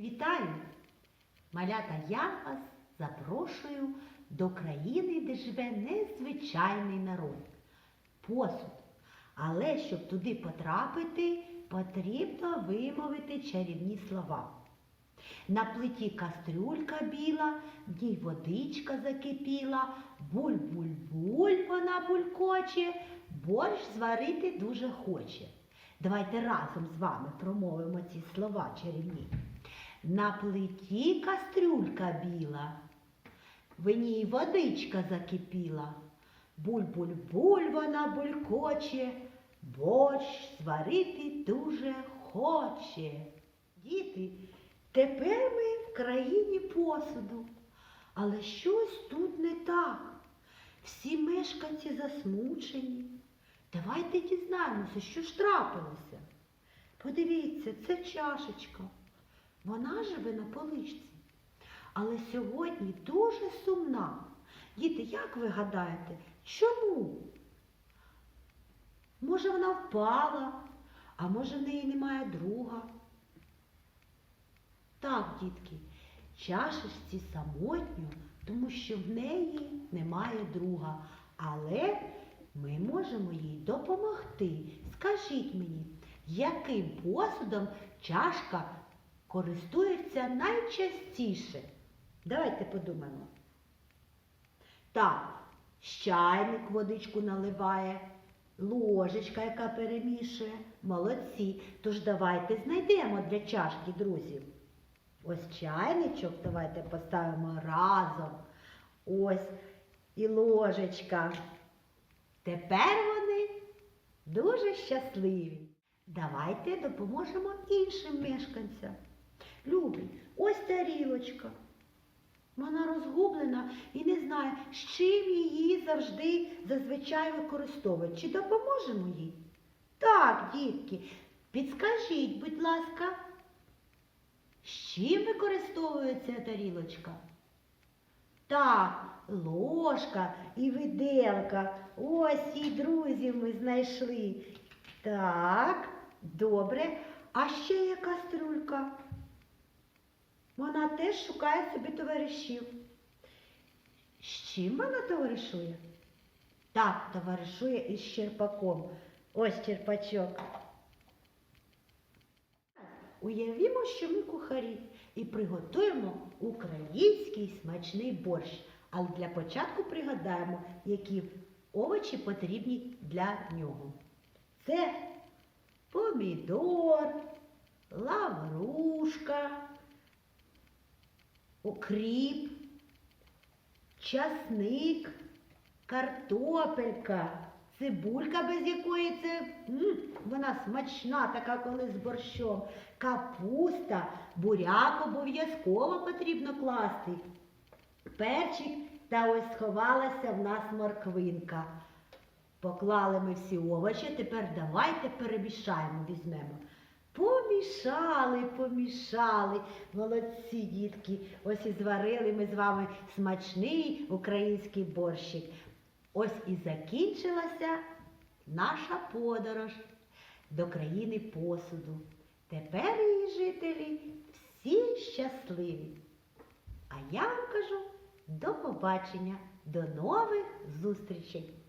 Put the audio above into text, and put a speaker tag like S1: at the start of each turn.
S1: Вітаю! Малята, я вас запрошую до країни, де живе незвичайний народ. Посуд. Але щоб туди потрапити, потрібно вимовити чарівні слова. На плиті кастрюлька біла, в ній водичка закипіла, буль-буль-буль вона булькоче, борщ зварити дуже хоче. Давайте разом з вами промовимо ці слова чарівні. На плиті кастрюлька біла, в ній водичка закипіла. Буль-буль-буль вона булькоче, борщ зварити дуже хоче. Діти, тепер ми в країні посуду, але щось тут не так. Всі мешканці засмучені. Давайте дізнаємося, що ж трапилося. Подивіться, це чашечка. Вона живе на поличці. Але сьогодні дуже сумна. Діти, як ви гадаєте, чому? Може, вона впала, а може в неї немає друга? Так, дітки, чашечці самотньо, тому що в неї немає друга. Але ми можемо їй допомогти. Скажіть мені, яким посудом чашка користується найчастіше? Давайте подумаємо. Так, чайник водичку наливає, ложечка, яка перемішує. Молодці. Тож давайте знайдемо для чашки, друзів. Ось чайничок, давайте поставимо разом. Ось і ложечка. Тепер вони дуже щасливі. Давайте допоможемо іншим мешканцям. Любі, ось тарілочка. Вона розгублена і не знає, з чим її завжди зазвичай використовують. Чи допоможемо їй? Так, дітки, підскажіть, будь ласка, з чим використовується тарілочка? Так, ложка і виделка. Ось і друзів ми знайшли. Так, добре. А ще є кастрюлька. Вона теж шукає собі товаришів. З чим вона товаришує? Так, товаришує із черпаком. Ось черпачок. Уявімо, що ми кухарі і приготуємо український смачний борщ. Але для початку пригадаємо, які овочі потрібні для нього. Це помідор, лаврушка, укріп, часник, картопелька, цибулька, без якої це м, вона смачна, така коли з борщом, капуста, буряк обов'язково потрібно класти. Перчик та ось сховалася в нас морквинка. Поклали ми всі овочі, тепер давайте перемішаємо, візьмемо. Помішали, помішали. Молодці дітки. Ось і зварили ми з вами смачний український борщик. Ось і закінчилася наша подорож до країни посуду. Тепер її жителі всі щасливі. А я вам кажу до побачення, до нових зустрічей!